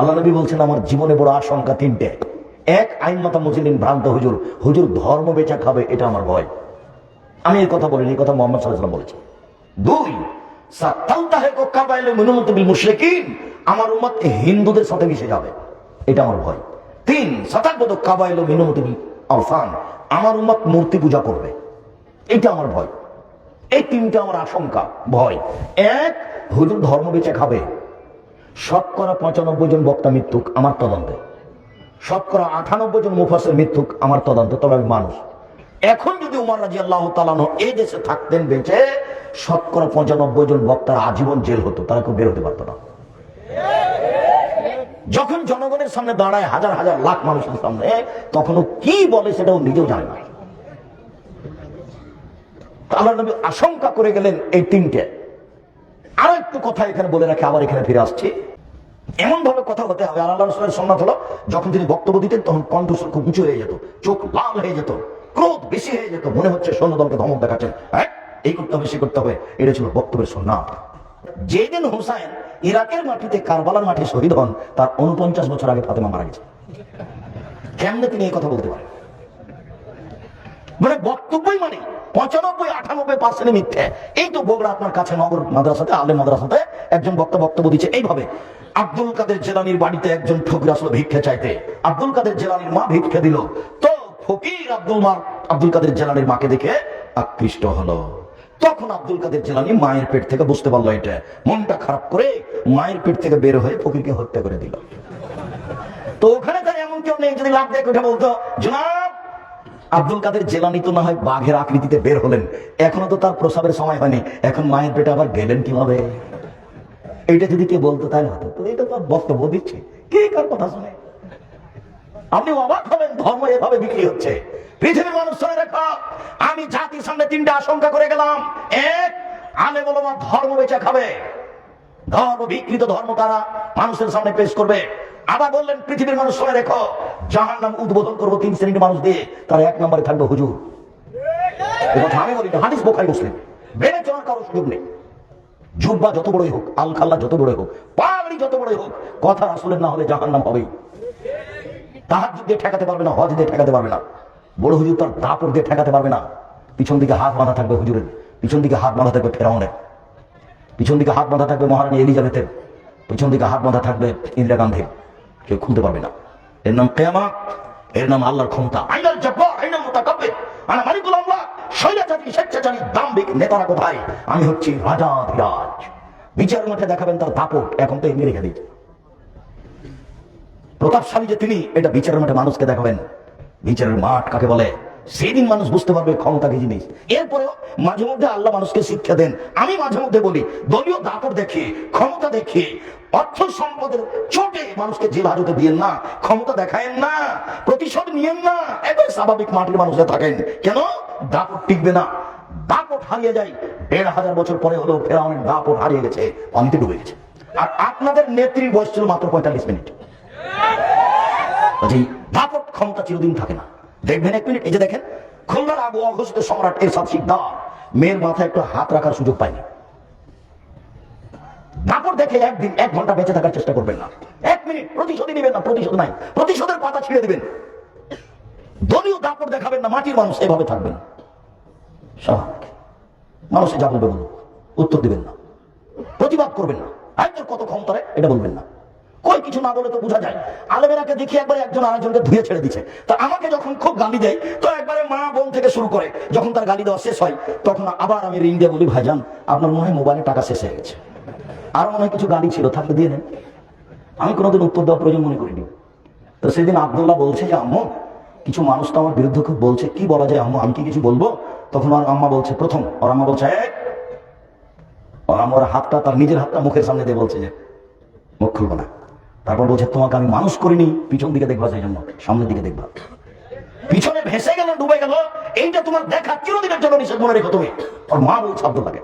আল্লাহ নবী বলছেন, আমার জীবনে বড় আশঙ্কা তিনটে। এক আইন মাতা মুসলিম ভ্রান্ত হুজুর। হুজুর ধর্ম বেচা খাবে, এটা আমার ভয়। আমি এই কথা বলিনি কথা মোহাম্মদ সাল্লাহ বলেছি দুই কাবাইলে আমার উম্মত হিন্দুদের সাথে মিশে যাবে, এটা আমার ভয়। তিন কাবাইলে মিনুমতি বিল আলফান আমার উম্মত মূর্তি পূজা করবে, এটা আমার ভয়। এই তিনটা আমার আশঙ্কা, ভয়। এক, হুজুর ধর্ম বেচে খাবে শতকরা পঁচানব্বই জন বক্তা মৃত্যুক আমার তদন্তে। শতকরা আঠানব্বই জন মুফাসের মৃত্যুক আমার তদন্তে, তবে আমি মানুষ। এখন যদি উমার রাজি আল্লাহ তালানো এই দেশে থাকতেন বেঁচে শতকরা পঁচানব্বই জন বক্তার আজীবন জেল হতো, তারা কেউ বের হতে পারতো না। যখন জনগণের সামনে দাঁড়ায়, হাজার হাজার লাখ মানুষের সামনে তখন ও কি বলে সেটাও নিজেও জানে না। আল্লাহ নবী আশঙ্কা করে গেলেন এই তিনটে। আরও একটু কথা এখানে বলে রাখি, আবার এখানে ফিরে আসছি। এমন ভাবে কথা হতে হবে। আল্লাহ রসুলের হলো, যখন তিনি বক্তব্য দিতেন, তখন কণ্ঠস্বর খুব উঁচু হয়ে যেত, চোখ লাল হয়ে যেত, ক্রোধ বেশি হয়ে যেত, মনে হচ্ছে সৈন্যদলকে ধমক দেখাচ্ছেন। হ্যাঁ এই করতে হবে, সে করতে হবে, এটা ছিল বক্তব্যের সন্ন্যাত যেদিন হুসাইন ইরাকের মাটিতে কারবালার মাঠে শহীদ হন, তার উনপঞ্চাশ বছর আগে ফাতেমা মারা গেছে। কেমনে তিনি এই কথা বলতে পারেন? মানে বক্তব্যই মানে পঁচানব্বই, আটানব্বই পার্সেন্ট মিথ্যে। এই তো বগুড়া আপনার কাছে নগর মাদ্রাসাতে, আলে মাদ্রাসাতে একজন বক্তা বক্তব্য দিচ্ছে। এইভাবে আব্দুল কাদের জেলানির বাড়িতে একজন ঠকুর আসলো ভিক্ষে চাইতে। আব্দুল কাদের জেলানির মা ভিক্ষে দিল। তো ফকির আব্দুল মা, আব্দুল কাদের জেলানির মাকে দেখে আকৃষ্ট হলো। তখন আব্দুল কাদের জেলানি মায়ের পেট থেকে বুঝতে পারল এটা। মনটা খারাপ করে মায়ের পেট থেকে বের হয়ে ফকিরকে হত্যা করে দিল। তো ওখানে তার এমন কেউ নেই, যদি লাভ দেখে বলতো, জনাব আব্দুল কাদের জেলানি তো না হয় বাঘের আকৃতিতে বের হলেন। এখনও তো তার প্রসাবের সময় হয়নি। এখন মায়ের পেটে আবার গেলেন কীভাবে? এইটা যদি কে বলতো তাহলে হতো। এটা তো বক্তব্য দিচ্ছে। কে কার কথা শুনে? আপনি অবাক হবেন, ধর্ম এভাবে বিক্রি হচ্ছে। পৃথিবীর মানুষ শুনে রেখা আমি জাতির সামনে তিনটা আশঙ্কা করে গেলাম। এক আলে বলো ধর্ম বেচা খাবে। ধর্ম বিকৃত ধর্ম তারা মানুষের সামনে পেশ করবে। আবার বললেন, পৃথিবীর মানুষ শুনে রেখো জাহান নাম উদ্বোধন করব তিন শ্রেণির মানুষ দিয়ে। তারা এক নম্বরে থাকবে হুজুর। কথা আমি বলি হাদিস বোখারি, মুসলিম। চলার কারও সুযোগ নেই। জুব্বা যত বড়ই হোক আল খাল্লা যত বড়ই হোক পাগড়ি যত বড়ই হোক, কথা না হলে জাহান নাম হবেই তাহার ঠেকাতে পারবে না হজ দিয়ে ঠেকাতে পারবে না। বড় হুজুর তার দিয়ে ঠেকাতে পারবে না। পিছন দিকে হাত বাঁধা থাকবে হুজুরের, পিছন দিকে হাত বাঁধা থাকবে ফেরাউনের। পিছন দিকে হাত বাঁধা থাকবে মহারানী এলিজাবেথের, পিছন দিকে হাত বাঁধা থাকবে ইন্দিরা গান্ধীর। কেউ খুলতে পারবে না। এর নাম কেয়ামা এর নাম আল্লাহর ক্ষমতা। আইনাল জব্বার আইনাল মুতাকাব্বির। মালিকুল আমলা স্বেচ্ছাচারী, দাম্ভিক নেতারা কোথায়? আমি হচ্ছি রাজা বিচার মাঠে দেখাবেন তার দাপট, এখন তো এমনি রেখে দিয়েছে। প্রতাপশালী যে তিনি, এটা বিচারের মাঠে মানুষকে দেখাবেন। বিচারের মাঠ কাকে বলে? সেদিন মানুষ বুঝতে পারবে ক্ষমতা কি জিনিস। এরপরেও মাঝে মধ্যে আল্লাহ মানুষকে শিক্ষা দেন। আমি মাঝে মধ্যে বলি, দলীয় দাপট দেখি ক্ষমতা দেখি অর্থ সম্পদের চোটে মানুষকে জেল হাজতে দিয়েন না, ক্ষমতা দেখায়েন না, প্রতিশোধ নিয়েন না, একবার স্বাভাবিক মাটির মানুষে থাকেন। কেন? দাপট টিকবে না। দাপট হারিয়ে যায়, দেড় হাজার বছর পরে হলেও ফেরাউনের দাপট হারিয়ে গেছে পানিতে ডুবে গেছে। আর আপনাদের নেত্রীর বয়স ছিল মাত্র পঁয়তাল্লিশ মিনিট। দাপট ক্ষমতা চিরদিন থাকে না। দেখবেন এক মিনিট, এই যে দেখেন, খুলনার আবু অঘোষিত সম্রাট এরশাদ শিকদার, মেয়ের মাথায় একটু হাত রাখার সুযোগ পায়নি। দাপট দেখে একদিন এক ঘণ্টা বেঁচে থাকার চেষ্টা করবেন না। এক মিনিট, প্রতিশোধই নেবেন না, প্রতিশোধ নাই। প্রতিশোধের পাতা ছিঁড়ে দিবেন। দলীয় দাপট দেখাবেন না, মাটির মানুষ এভাবে থাকবেন। স্বাভাবিক। মানুষে যা বলবে বলুন উত্তর দিবেন না। প্রতিবাদ করবেন না। একজন কত ক্ষমতা এটা বলবেন না। কই কিছু না বলে তো বোঝা যায়। আলেমেরাকে দেখি একবার একজন আরেকজনকে ধুয়ে ছেড়ে দিচ্ছে তা আমাকে যখন খুব গালি দেয়, তো একবারে মা বোন থেকে শুরু করে, যখন তার গালি দেওয়া শেষ হয়, তখন আবার আমি রিং দিয়ে বলি, ভাইজান, আপনার মনে হয় মোবাইলে টাকা শেষ হয়ে গেছে। আরও মনে কিছু গালি ছিল, থাকলে দিয়ে নেন আমি কোনোদিন উত্তর দেওয়া প্রয়োজন মনে করিনি। তো সেদিন আবদুল্লাহ বলছে যে, আম্মু, কিছু মানুষ তো আমার বিরুদ্ধে খুব বলছে, কি বলা যায়, আম্মু? আমি কি কিছু বলব? তখন ওর আম্মা বলছে, প্রথম, ওর আম্মা বলছে, "এই!" ওর আম্মার হাতটা, তার নিজের হাতটা মুখের সামনে দিয়ে বলছে যে, মুখ খুলবো না। তারপর বলছে, তোমাকে আমি মানুষ করিনি, পিছন দিকে দেখবা সেই জন্য, সামনের দিকে দেখবা। পিছনে ভেসে গেল, ডুবে গেল, এইটা তোমার দেখা চিরদিনের জন্য নিষেধ মনে রেখো তুমি। ওর মা বলছে আব্দুল্লাহকে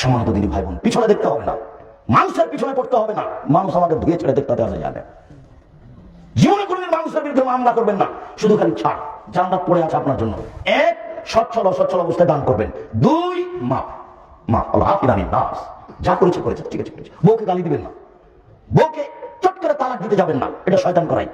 সমানত দিদি ভাই বোন, পিছনে দেখতে হবে না। মানুষের পিছনে পড়তে হবে না। মানুষ আমাকে ধুয়ে ছেড়ে দেখতে আসে জানে জীবনে কোনদিন মানুষের বিরুদ্ধে মামলা করবেন না। শুধু খালি ছাড়। জান্নাত পড়ে আছে আপনার জন্য। এক সচ্ছল অসচ্ছল অবস্থায় দান করবেন। দুই মাপ মাপ আল্লাহ নাস যা করেছে করেছে, ঠিক আছে বউকে গালি দিবেন না। বউকে চট করে তালাক দিতে যাবেন না। এটা শয়তান করাই